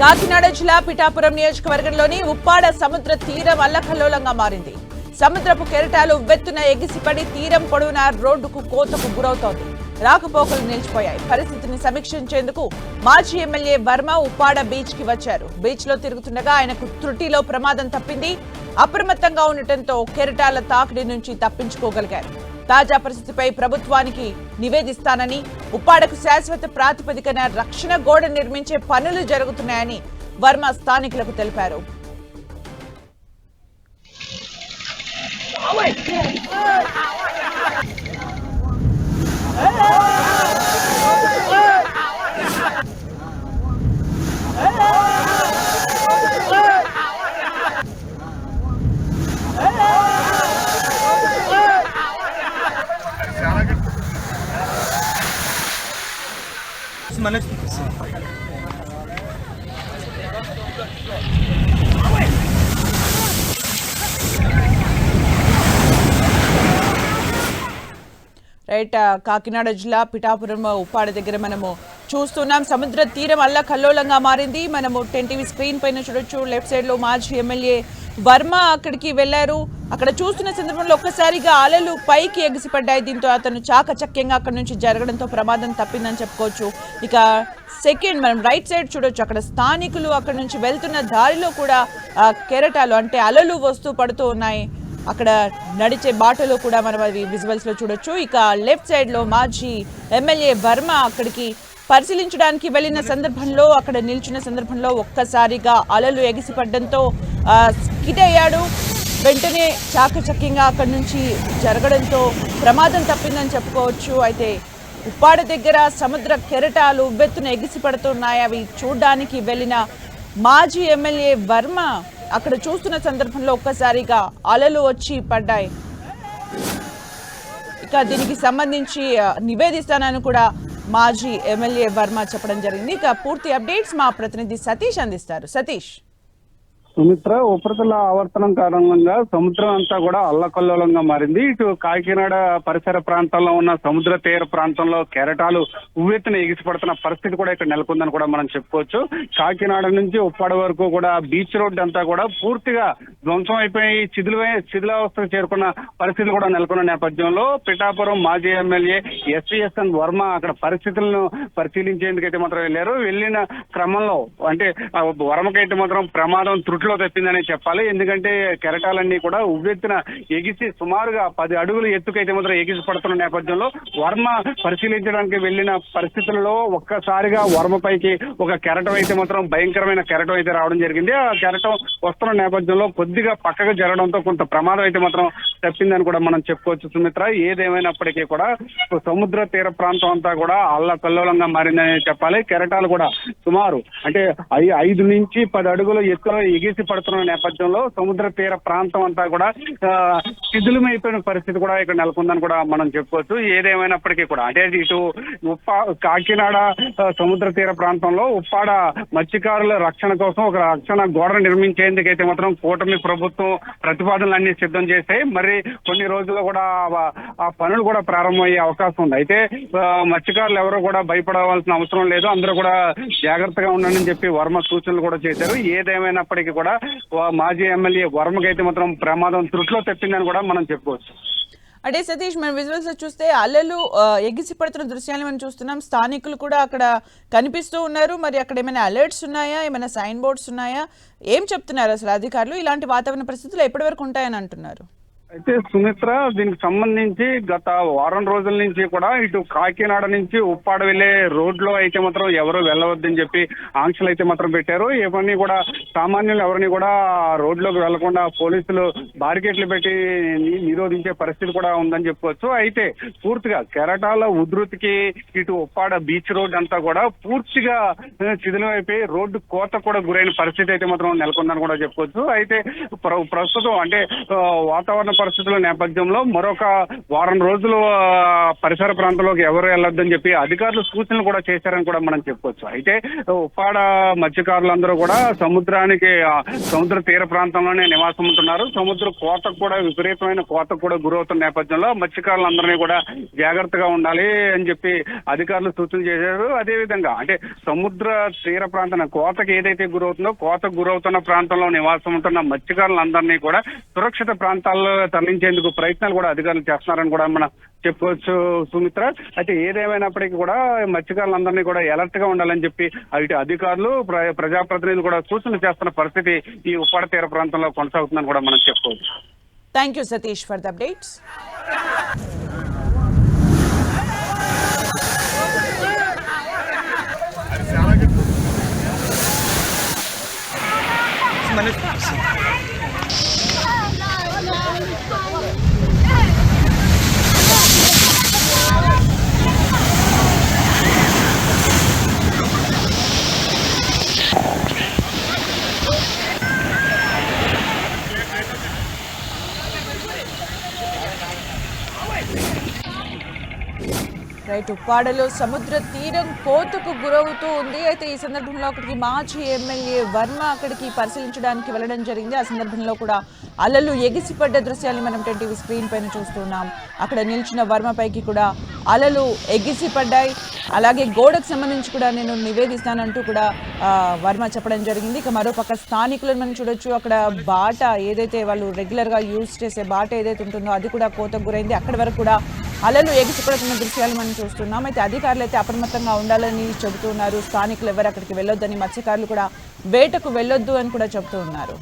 కాకినాడ జిల్లా పిఠాపురం నియోజకవర్గంలోని ఉప్పాడ సముద్ర తీరం అల్లకల్లోలంగా మారింది. సముద్రపు కెరటాలు వెత్తున ఎగిసిపడి తీరం పొడవున రోడ్డుకు కోతకు గురవుతోంది. రాకపోకలు నిలిచిపోయాయి. పరిస్థితిని సమీక్షించేందుకు మాజీ ఎమ్మెల్యే వర్మ ఉప్పాడ బీచ్కి వచ్చారు. బీచ్లో తిరుగుతుండగా ఆయనకు త్రుటిలో ప్రమాదం తప్పింది. అప్రమత్తంగా ఉండటంతో కెరటాల తాకిడి నుంచి తప్పించుకోగలిగారు. తాజా పరిస్థితిపై ప్రభుత్వానికి నివేదిస్తానని ఉప్పాడకు శాశ్వత ప్రాతిపదికన రక్షణ గోడ నిర్మించే పనులు జరుగుతున్నాయని వర్మ స్థానికులకు తెలిపారు. మన రైట్ కాకినాడ జిల్లా పిఠాపురం ఉప్పాడ దగ్గర మనము చూస్తున్నాం. సముద్ర తీరం అల్ల కల్లోలంగా మారింది. మనము టెన్ టీవీ స్క్రీన్ పైన చూడొచ్చు. లెఫ్ట్ సైడ్లో మాజీ ఎమ్మెల్యే వర్మ అక్కడికి వెళ్ళారు అక్కడ చూస్తున్న సందర్భంలో ఒక్కసారిగా అలలు పైకి ఎగిసిపడ్డాయి. దీంతో అతను చాకచక్యంగా అక్కడ నుంచి జరగడంతో ప్రమాదం తప్పిందని చెప్పుకోవచ్చు. ఇక సెకండ్ మనం రైట్ సైడ్ చూడొచ్చు. అక్కడ స్థానికులు అక్కడ నుంచి వెళ్తున్న దారిలో కూడా కెరటాలు అంటే అలలు వస్తూ పడుతూ ఉన్నాయి. అక్కడ నడిచే బాటలో కూడా మనం అవి విజువల్స్లో చూడొచ్చు. ఇక లెఫ్ట్ సైడ్లో మాజీ ఎమ్మెల్యే వర్మ అక్కడికి పరిశీలించడానికి వెళ్ళిన సందర్భంలో అక్కడ నిల్చున్న సందర్భంలో ఒక్కసారిగా అలలు ఎగిసిపడ్డంతో అయ్యాడు వెంటనే చాకచక్యంగా అక్కడి నుంచి జరగడంతో ప్రమాదం తప్పిందని చెప్పుకోవచ్చు. అయితే ఉప్పాడ దగ్గర సముద్ర కెరటాలు ఉవ్వెత్తున ఎగిసిపడుతున్నాయి. అవి చూడ్డానికి వెళ్ళిన మాజీ ఎమ్మెల్యే వర్మ అక్కడ చూస్తున్న సందర్భంలో ఒక్కసారిగా అలలు వచ్చి పడ్డాయి. ఇక దీనికి సంబంధించి నివేదిస్తానని కూడా మాజీ ఎమ్మెల్యే వర్మ చెప్పడం జరిగింది. ఇక పూర్తి అప్డేట్స్ మా ప్రతినిధి సతీష్ అందిస్తారు. సతీష్. సుమిత్ర ఉపరితల ఆవర్తనం కారణంగా సముద్రం అంతా కూడా అల్లకల్లోలంగా మారింది. ఇటు కాకినాడ పరిసర ప్రాంతంలో ఉన్న సముద్ర తీర ప్రాంతంలో కెరటాలు ఉవ్వెత్తున ఎగిసిపడుతున్న పరిస్థితి కూడా ఇక్కడ నెలకొందని కూడా మనం చెప్పుకోవచ్చు. కాకినాడ నుంచి ఉప్పాడ వరకు కూడా బీచ్ రోడ్ అంతా కూడా పూర్తిగా ధ్వంసం అయిపోయి చిదిలివై శిథిలావస్థకు చేరుకున్న పరిస్థితి కూడా నెలకొన్న నేపథ్యంలో పిఠాపురం మాజీ ఎమ్మెల్యే ఎస్విఎస్ఎన్ వర్మ అక్కడ పరిస్థితులను పరిశీలించేందుకైతే మాత్రం వెళ్ళారు. వెళ్ళిన క్రమంలో అంటే ఆ వర్మకైతే మాత్రం ప్రమాదం త్రుటిలో తప్పిందనే చెప్పాలి. ఎందుకంటే కెరటాలన్నీ కూడా ఉవ్వెత్తున ఎగిసి సుమారుగా పది అడుగులు ఎత్తుకైతే మాత్రం ఎగిసి పడుతున్న నేపథ్యంలో వర్మ పరిశీలించడానికి వెళ్ళిన పరిస్థితులలో ఒక్కసారిగా వర్మ పైకి ఒక కెరటం అయితే మాత్రం భయంకరమైన కెరటం అయితే రావడం జరిగింది. ఆ కెరటం వస్తున్న నేపథ్యంలో కొద్దిగా పక్కకు జరగడంతో కొంత ప్రమాదం అయితే మాత్రం తప్పిందని కూడా మనం చెప్పుకోవచ్చు సుమిత్ర. ఏదేమైనప్పటికీ కూడా సముద్ర తీర ప్రాంతం అంతా కూడా అల్ల కల్లోలంగా మారిందని చెప్పాలి. కెరటాలు కూడా సుమారు అంటే ఐదు నుంచి పది అడుగుల ఎత్తులో ఎగిసి పడుతున్న నేపథ్యంలో సముద్ర తీర ప్రాంతం అంతా కూడా శిథిలమైపోయిన పరిస్థితి కూడా ఇక్కడ నెలకొందని కూడా మనం చెప్పుకోవచ్చు. ఏదేమైనప్పటికీ కూడా అంటే ఇటు ఉప్పా కాకినాడ సముద్ర తీర ప్రాంతంలో ఉప్పాడ మత్స్యకారుల రక్షణ కోసం ఒక రక్షణ గోడను నిర్మించేందుకైతే మాత్రం కూటమి ప్రభుత్వం ప్రతిపాదనలు అన్ని సిద్ధం చేశాయి మరి కొన్ని రోజుల్లో కూడా ఆ- పనులు కూడా ప్రారంభమయ్యే అవకాశం ఉంది. అయితే మత్స్యకారులు ఎవరు కూడా భయపడవలసిన అవసరం లేదు. అందరూ కూడా జాగ్రత్తగా ఉండండి అని చెప్పి వర్మ సూచనలు కూడా చేశారు. ఏదేమైనప్పటికీ కూడా మాజీ ఎమ్మెల్యే వర్మకైతే మాత్రం ప్రమాదం త్రుట్లో తెప్పిందని కూడా మనం చెప్పుకోవచ్చు. అంటే సతీష్ మనం విజువల్స్ చూస్తే అలలు ఎగిసి పడుతున్న దృశ్యాన్ని మనం చూస్తున్నాం. స్థానికులు కూడా అక్కడ కనిపిస్తూ ఉన్నారు. మరి అక్కడ ఏమైనా అలర్ట్స్ ఉన్నాయా? ఏమైనా సైన్ బోర్డ్స్ ఉన్నాయా? ఏం చెప్తున్నారు అసలు అధికారులు? ఇలాంటి వాతావరణ పరిస్థితులు ఎప్పటి వరకు ఉంటాయని అంటున్నారు. అయితే సుమిత్ర దీనికి సంబంధించి గత వారం రోజుల నుంచి కూడా ఇటు కాకినాడ నుంచి ఉప్పాడ వెళ్ళే రోడ్లో అయితే మాత్రం ఎవరు వెళ్ళవద్దని చెప్పి ఆంక్షలు అయితే మాత్రం పెట్టారు. ఇవన్నీ కూడా సామాన్యులు ఎవరిని కూడా రోడ్లోకి వెళ్ళకుండా పోలీసులు బారికేట్లు పెట్టి నిరోధించే పరిస్థితి కూడా ఉందని చెప్పుకోవచ్చు అయితే పూర్తిగా కెరటాల ఉధృతికి ఇటు ఉప్పాడ బీచ్ రోడ్ అంతా కూడా పూర్తిగా ఆ, శిథిలం అయిపోయి రోడ్డు కోత కూడా గురైన పరిస్థితి అయితే మాత్రం నెలకొందని కూడా చెప్పుకోవచ్చు అయితే ప్ర- ప్రస్తుతం అంటే వాతావరణం వాతావరణ పరిస్థితుల నేపథ్యంలో మరొక వారం రోజులు పరిసర ప్రాంతంలోకి ఎవరు వెళ్ళొద్దని చెప్పి అధికారులు సూచనలు కూడా చేశారని కూడా మనం చెప్పుకోవచ్చు అయితే ఉప్పాడ మత్స్యకారులందరూ కూడా సముద్రానికి సముద్ర తీర ప్రాంతంలోనే నివాసం ఉంటున్నారు. సముద్ర కోతకు కూడా విపరీతమైన కోతకు కూడా గురవుతున్న నేపథ్యంలో మత్స్యకారులందరినీ కూడా జాగ్రత్తగా ఉండాలి అని చెప్పి అధికారులు సూచన చేశారు. అదే విధంగా అంటే సముద్ర తీర ప్రాంతం కోతకు ఏదైతే గురవుతుందో కోతకు గురవుతున్న ప్రాంతంలో నివాసం ఉంటున్న మత్స్యకారులందరినీ కూడా సురక్షిత ప్రాంతాల్లో తరలించేందుకు ప్రయత్నాలు కూడా అధికారులు చేస్తున్నారని కూడా మనం చెప్పుకోవచ్చు సుమిత్ర. అయితే ఏదేమైనప్పటికీ కూడా మత్స్యకారులందరినీ కూడా అలర్ట్గా ఉండాలని చెప్పి ఇటు అధికారులు ప్ర- ప్రజాప్రతినిధులు కూడా సూచనలు చేస్తున్న పరిస్థితి ఈ ఉప్పాడ తీర ప్రాంతంలో కొనసాగుతుందని కూడా మనం చెప్పుకోవచ్చు. Thank you Satish for the updates Manoj right ఉప్పాడలో సముద్ర తీరం కోతకు గురవుతూ ఉంది. అయితే ఈ సందర్భంలో అక్కడికి మాజీ ఎమ్మెల్యే వర్మ అక్కడికి పరిశీలించడానికి వెళ్ళడం జరిగింది. ఆ సందర్భంలో కూడా అలలు ఎగిసిపడ్డ దృశ్యాన్ని మనం టీవీ స్క్రీన్ పైన చూస్తున్నాం. అక్కడ నిలిచిన వర్మ పైకి కూడా అలలు ఎగిసిపడ్డాయి. అలాగే గోడకు సంబంధించి కూడా నేను నివేదిస్తానంటూ కూడా వర్మ చెప్పడం జరిగింది. ఇక మరోపక్క స్థానికులను మనం చూడొచ్చు. అక్కడ బాట ఏదైతే వాళ్ళు రెగ్యులర్గా యూజ్ చేసే బాట ఏదైతే ఉంటుందో అది కూడా కోతకు గురైంది. అక్కడి వరకు కూడా అలలు ఎగిసిపడుతున్న దృశ్యాలు మనం చూస్తున్నాం. అయితే అధికారులు అయితే అప్రమత్తంగా ఉండాలని చెబుతున్నారు. స్థానికులు ఎవరు అక్కడికి వెళ్ళొద్దని మత్స్యకారులు కూడా వేటకు వెళ్ళొద్దు అని కూడా చెబుతూ ఉన్నారు.